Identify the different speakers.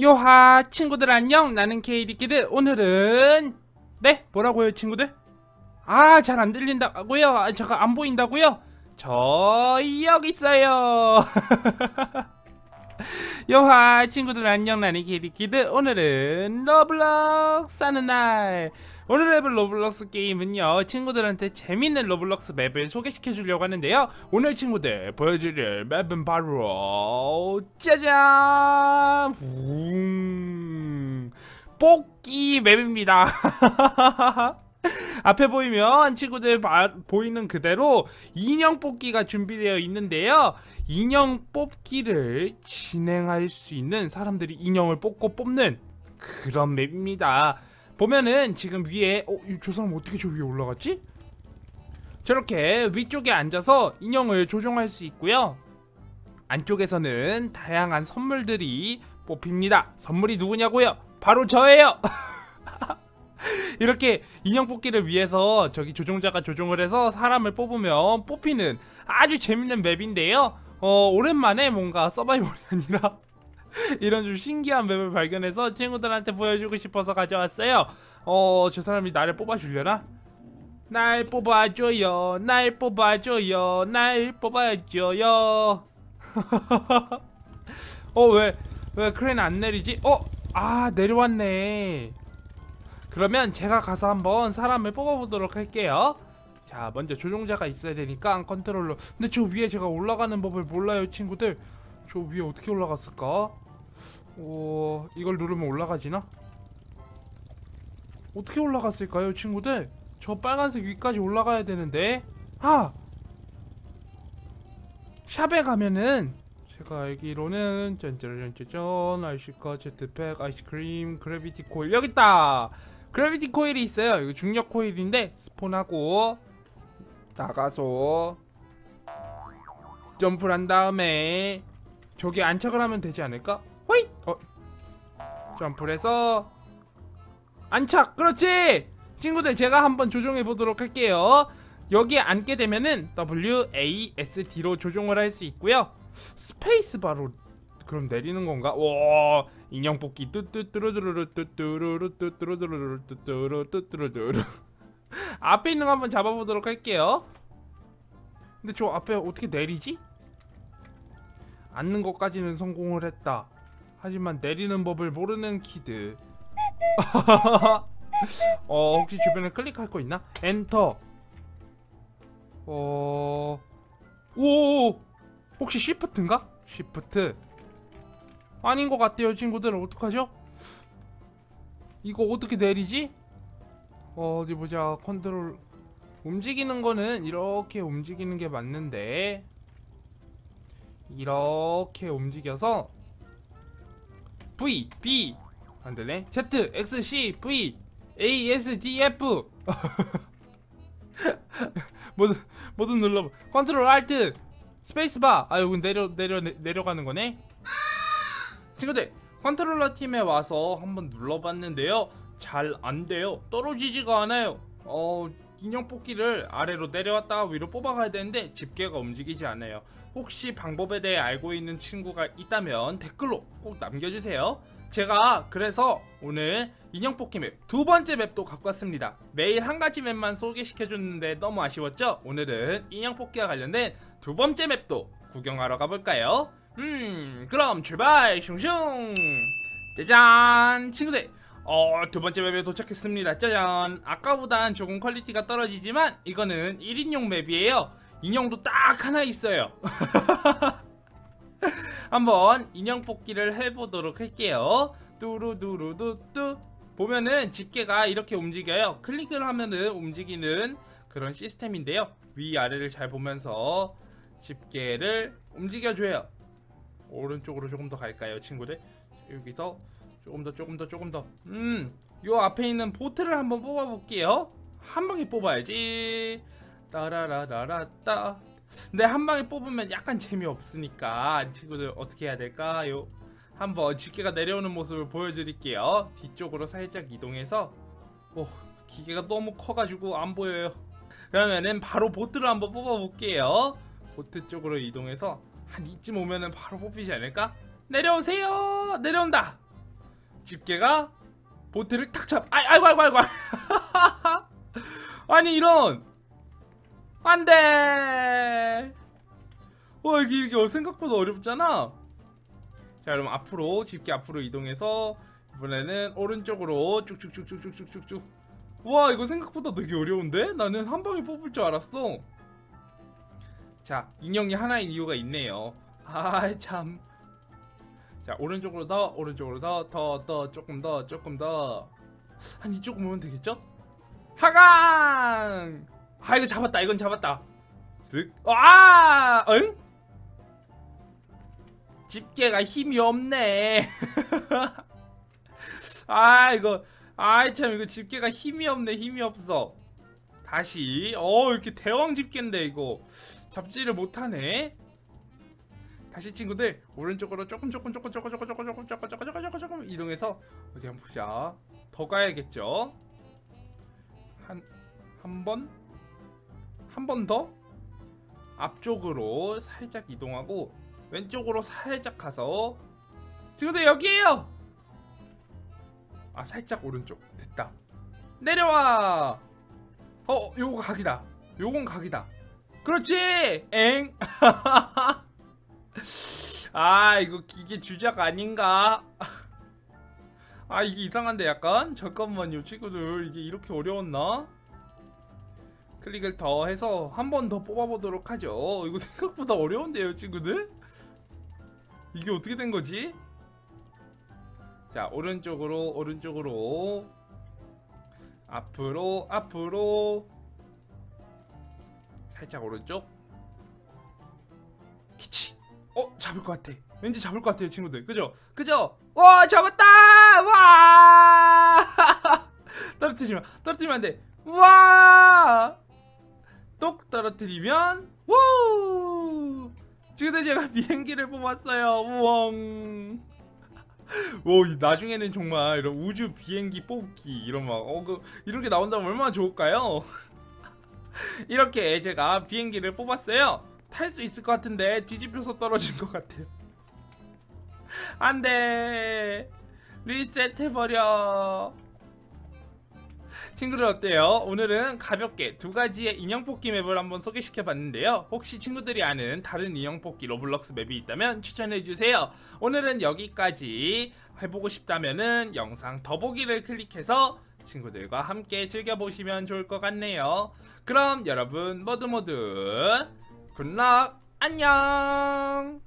Speaker 1: 요하 친구들 안녕. 나는 KD키드. 오늘은 네? 뭐라고요 친구들? 아 잘 안 들린다고요? 아, 제가 안 보인다고요? 저 여기 있어요 요하 친구들 안녕 나는 KD키드. 오늘은 러블럭스 하는 날. 오늘 해볼 로블록스 게임은요 친구들한테 재밌는 로블록스 맵을 소개시켜 주려고 하는데요. 오늘 친구들 보여드릴 맵은 바로 짜잔! 웅, 뽑기 맵입니다 앞에 보이면 친구들 바, 보이는 그대로 인형 뽑기가 준비되어 있는데요 인형 뽑기를 진행할 수 있는 사람들이 인형을 뽑고 뽑는 그런 맵입니다 보면은 지금 위에 어? 저 사람 어떻게 저 위에 올라갔지? 저렇게 위쪽에 앉아서 인형을 조종할 수 있고요 안쪽에서는 다양한 선물들이 뽑힙니다 선물이 누구냐고요? 바로 저예요! 이렇게 인형 뽑기를 위해서 저기 조종자가 조종을 해서 사람을 뽑으면 뽑히는 아주 재밌는 맵인데요 어, 오랜만에 뭔가 서바이벌이 아니라 이런 좀 신기한 맵을 발견해서 친구들한테 보여주고 싶어서 가져왔어요 어, 저 사람이 나를 뽑아주려나? 날 뽑아줘요 날 뽑아줘요 날 뽑아줘요 어왜왜 크레인 안 내리지? 어? 아 내려왔네 그러면 제가 가서 한번 사람을 뽑아보도록 할게요 자 먼저 조종자가 있어야 되니까 컨트롤러 근데 저 위에 제가 올라가는 법을 몰라요 친구들 저 위에 어떻게 올라갔을까? 어... 이걸 누르면 올라가지나? 어떻게 올라갔을까요 친구들? 저 빨간색 위까지 올라가야 되는데 아! 샵에 가면은 제가 알기로는 짠짠짠짠 아이시카 제트팩 아이스크림 그래비티 코일 여기 있다 그래비티 코일이 있어요 이거 중력 코일인데 스폰하고 나가서 점프를 한 다음에 저기 안착을 하면 되지 않을까? 호잇! 어. 점프를 해서 안착! 그렇지! 친구들 제가 한번 조종해 보도록 할게요 여기에 앉게 되면은 WASD로 조종을 할 수 있고요 스페이스바로 그럼 내리는 건가? 와 인형 뽑기 뚜뚜뚜루뚜루루 뚜뚜루루 뚜뚜루뚜루루 뚜뚜루 뚜뚜루뚜루 앞에 있는 거 한번 잡아보도록 할게요. 근데 저 앞에 어떻게 내리지? 앉는 것까지는 성공을 했다. 하지만 내리는 법을 모르는 키드. 어 혹시 주변에 클릭할 거 있나? 엔터. 어... 오. 혹시 쉬프트인가? 쉬프트 아닌 것 같아요 친구들 어떡하죠? 이거 어떻게 내리지? 어, 어디 보자. 컨트롤. 움직이는 거는 이렇게 움직이는 게 맞는데. 이렇게 움직여서 V, B. 안되네. Z, X, C, V, A, S, D, F. 뭐든 뭐든 눌러 컨트롤 알트 스페이스바 아 여기 내려 내려 내려가는 거네 친구들 컨트롤러 팀에 와서 한번 눌러봤는데요. 잘 안돼요. 떨어지지가 않아요. 어 인형 뽑기를 아래로 내려왔다가 위로 뽑아가야 되는데 집게가 움직이지 않아요. 혹시 방법에 대해 알고 있는 친구가 있다면 댓글로 꼭 남겨주세요. 제가 그래서 오늘 인형 뽑기 맵 두 번째 맵도 갖고 왔습니다. 매일 한 가지 맵만 소개시켜줬는데 너무 아쉬웠죠? 오늘은 인형 뽑기와 관련된 두 번째 맵도 구경하러 가볼까요? 음 그럼 출발 슝슝 짜잔 친구들 어, 두 번째 맵에 도착했습니다. 짜잔. 아까보단 조금 퀄리티가 떨어지지만 이거는 1인용 맵이에요. 인형도 딱 하나 있어요. 한번 인형 뽑기를 해보도록 할게요. 뚜루두루두뚜 보면은 집게가 이렇게 움직여요. 클릭을 하면은 움직이는 그런 시스템인데요. 위아래를 잘 보면서 집게를 움직여줘요. 오른쪽으로 조금 더 갈까요, 친구들? 여기서 조금 더 조금 더 조금 더음요 앞에 있는 보트를 한번 뽑아볼게요. 한 방에 뽑아야지. 따라라라라따. 근데 한 방에 뽑으면 약간 재미없으니까 친구들 어떻게 해야 될까요? 한번 집게가 내려오는 모습을 보여드릴게요. 뒤쪽으로 살짝 이동해서. 오 기계가 너무 커가지고 안 보여요. 그러면은 바로 보트를 한번 뽑아볼게요. 보트 쪽으로 이동해서 한 이쯤 오면은 바로 뽑히지 않을까? 내려오세요 내려온다 집게가 보트를 탁 잡. 아, 아이고 아이고 아이고. 아니 이런 안 돼. 와 이게 이게 생각보다 어렵잖아. 자 그럼 앞으로 집게 앞으로 이동해서 이번에는 오른쪽으로 쭉쭉쭉쭉쭉쭉쭉. 와 이거 생각보다 되게 어려운데? 나는 한 방에 뽑을 줄 알았어. 자 인형이 하나인 이유가 있네요. 아 참. 자 오른쪽으로 더 오른쪽으로 더더 더 조금 더 조금 더. 한 이쪽 오면 되겠죠? 하강! 아 이거 잡았다 이건 잡았다. 쓱. 아! 응? 집게가 힘이 없네. 아 이거 아이 참 이거 집게가 힘이 없네 힘이 없어. 다시 어 이렇게 대왕 집게인데 이거 잡지를 못하네. 다시 친구들 오른쪽으로 조금 조금 조금 조금 조금 조금 조금 조금 조금 조금 조금 조금 이동해서 어디 한번 보자. 더 가야겠죠? 한 한 번? 한 번 더? 앞쪽으로 살짝 이동하고 왼쪽으로 살짝 가서 친구들 여기에요. 아 살짝 오른쪽 됐다. 내려와. 어 요거 각이다. 요건 각이다. 그렇지. 엥. 아 이거 기계 주작 아닌가? 아 이게 이상한데 약간 잠깐만요 친구들 이게 이렇게 어려웠나? 클릭을 더 해서 한 번 더 뽑아보도록 하죠 이거 생각보다 어려운데요 친구들? 이게 어떻게 된 거지? 자 오른쪽으로 오른쪽으로 앞으로 앞으로 살짝 오른쪽. 키치. 어 잡을 것 같아. 왠지 잡을 것 같아요 친구들. 그죠? 그죠? 와 잡았다! 와! 떨어뜨리면 떨어뜨리면 안돼. 와똑 떨어뜨리면 우! 친구들 제가 비행기를 뽑았어요. 우엉. 오, 이 나중에는 정말 이런 우주 비행기 뽑기 이런 막 어, 그, 이런 게 나온다면 얼마나 좋을까요? 이렇게 제가 비행기를 뽑았어요. 탈 수 있을 것 같은데 뒤집혀서 떨어진 것 같아요. 안돼 리셋 해버려. 친구들 어때요? 오늘은 가볍게 두 가지의 인형 뽑기 맵을 한번 소개시켜 봤는데요. 혹시 친구들이 아는 다른 인형 뽑기 로블록스 맵이 있다면 추천해 주세요. 오늘은 여기까지 해보고 싶다면은 영상 더보기를 클릭해서 친구들과 함께 즐겨보시면 좋을 것 같네요. 그럼 여러분 모두 모두 굿락 안녕